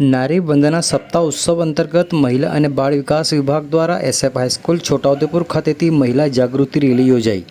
નારી વંદના સપ્તાહ ઉત્સવ અંતર્ગત મહિલા અને બાળ વિકાસ વિભાગ દ્વારા એસએફ હાઈસ્કૂલ છોટાઉદેપુર ખાતેથી મહિલા જાગૃતિ રેલી યોજાઈ.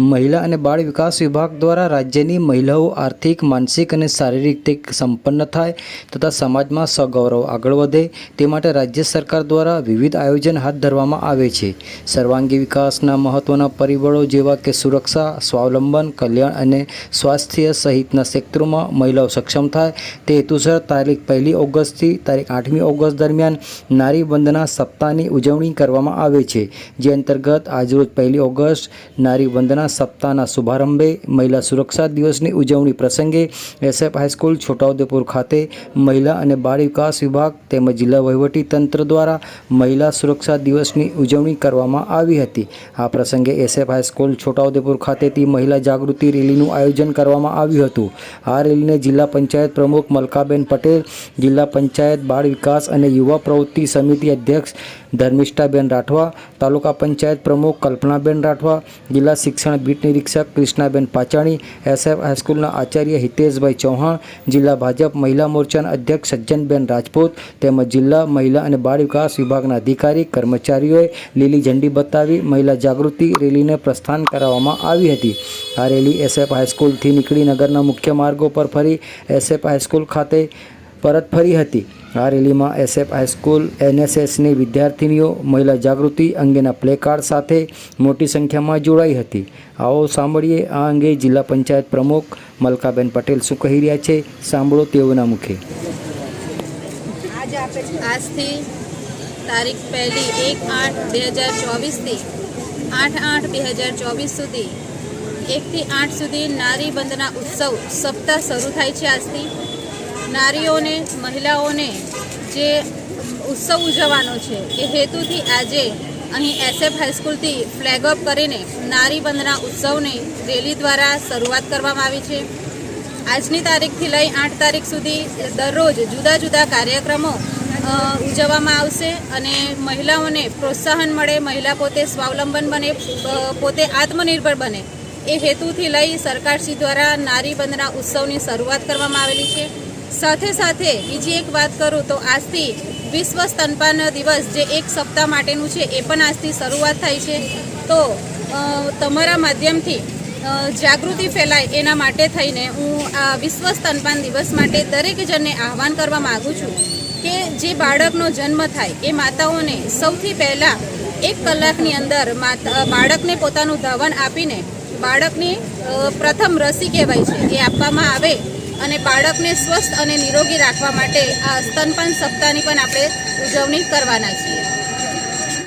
મહિલા અને બાળ વિકાસ વિભાગ દ્વારા રાજ્યની મહિલાઓ આર્થિક, માનસિક અને શારીરિક રીતે સંપન્ન થાય તથા સમાજમાં સગૌરવ આગળ વધે તે માટે રાજ્ય સરકાર દ્વારા વિવિધ આયોજન હાથ ધરવામાં આવે છે. સર્વાંગી વિકાસના મહત્ત્વના પરિબળો જેવા કે સુરક્ષા, સ્વાવલંબન, કલ્યાણ અને સ્વાસ્થ્ય સહિતના ક્ષેત્રોમાં મહિલાઓ સક્ષમ થાય તે હેતુસર તારીખ પહેલી ઓગસ્ટથી તારીખ આઠમી ઓગસ્ટ દરમિયાન નારી વંદના સપ્તાહની ઉજવણી કરવામાં આવે છે. જે અંતર્ગત આજરોજ પહેલી ઓગસ્ટ નારી વંદના સપ્તાહના શુભારંભે મહિલા સુરક્ષા દિવસની ઉજવણી પ્રસંગે એસએફ હાઈસ્કૂલ છોટાઉદેપુર ખાતે મહિલા અને બાળ વિકાસ વિભાગ તેમજ જિલ્લા વહીવટી તંત્ર દ્વારા મહિલા સુરક્ષા દિવસની ઉજવણી કરવામાં આવી હતી. આ પ્રસંગે એસએફ હાઈસ્કૂલ છોટાઉદેપુર ખાતેથી મહિલા જાગૃતિ રેલીનું આયોજન કરવામાં આવ્યું હતું. આ રેલીને જિલ્લા પંચાયત પ્રમુખ મલકાબેન પટેલ, જિલ્લા પંચાયત બાળ વિકાસ અને યુવા પ્રવૃત્તિ સમિતિ અધ્યક્ષ ધર્મિષ્ઠાબેન રાઠવા, તાલુકા પંચાયત પ્રમુખ કલ્પનાબેન રાઠવા, જિલ્લા શિક્ષણ બીટ નિરીક્ષક કૃષ્ણાબેન પાચાણી, એસએફ હાઈસ્કૂલના આચાર્ય હિતેશભાઈ ચૌહાણ, જિલ્લા ભાજપ મહિલા મોરચાના અધ્યક્ષ સજ્જનબેન રાજપૂત તેમજ જિલ્લા મહિલા અને બાળ વિકાસ વિભાગના અધિકારી, કર્મચારીઓએ લીલી ઝંડી બતાવી મહિલા જાગૃતિ રેલીને પ્રસ્થાન કરાવવામાં આવી હતી. આ રેલી એસએફ હાઈસ્કૂલથી નીકળી નગરના મુખ્ય માર્ગો પર ફરી એસએફ હાઈસ્કૂલ ખાતે પરત ફરી હતી. આ રેલીમાં એસએફ હાઈસ્કૂલ એનએસએસની વિદ્યાર્થીનીઓ, મહિલા જાગૃતિ અંગેના પ્લેકાર્ડ સાથે મોટી સંખ્યામાં જોડાઈ હતી. આવો સાંભળીએ આ અંગે જિલ્લા પંચાયત પ્રમુખ મલકાબેન પટેલ શું કહી રહ્યા છે. સાંભળો તેઓના મુખે. આજથી તારીખ પહેલી એક આઠ બે હજાર ચોવીસથી આઠ આઠ બે હજાર ચોવીસ સુધી એકથી આઠ સુધી નારી બંધના ઉત્સવ સપ્તાહ શરૂ થાય છે આજથી. નારીઓને, મહિલાઓને જે ઉત્સવ ઉજવવાનો છે, એ હેતુથી આજે અહીં એસએફ હાઈસ્કૂલથી ફ્લેગ ઓફ કરીને નારી બંધના ઉત્સવની રેલી દ્વારા શરૂઆત કરવામાં આવી છે. આજની તારીખથી લઈ આઠ તારીખ સુધી દરરોજ જુદા જુદા કાર્યક્રમો ઉજવવામાં આવશે અને મહિલાઓને પ્રોત્સાહન મળે, મહિલા પોતે સ્વાવલંબન બને પોતે આત્મનિર્ભર બને. એ હેતુથી લઈ સરકારશ્રી દ્વારા નારી બંધના ઉત્સવની શરૂઆત કરવામાં આવેલી છે. સાથે સાથે બીજી એક વાત કરું તો આજથી વિશ્વ સ્તનપાન દિવસ જે એક સપ્તાહ માટેનું છે, એ પણ આજથી શરૂઆત થાય છે. તો તમારા માધ્યમથી જાગૃતિ ફેલાય એના માટે થઈને હું આ વિશ્વ સ્તનપાન દિવસ માટે દરેક જણને આહવાન કરવા માગું છું કે જે બાળકનો જન્મ થાય, એ માતાઓને સૌથી પહેલાં એક કલાકની અંદર બાળકને પોતાનું ધવન આપીને બાળકની પ્રથમ રસી કહેવાય છે, એ આપવામાં આવે. અને બાળકને સ્વસ્થ અને નિરોગી રાખવા માટે આ સ્તનપાન સપ્તાહની પણ આપણે ઉજવણી કરવાના છીએ.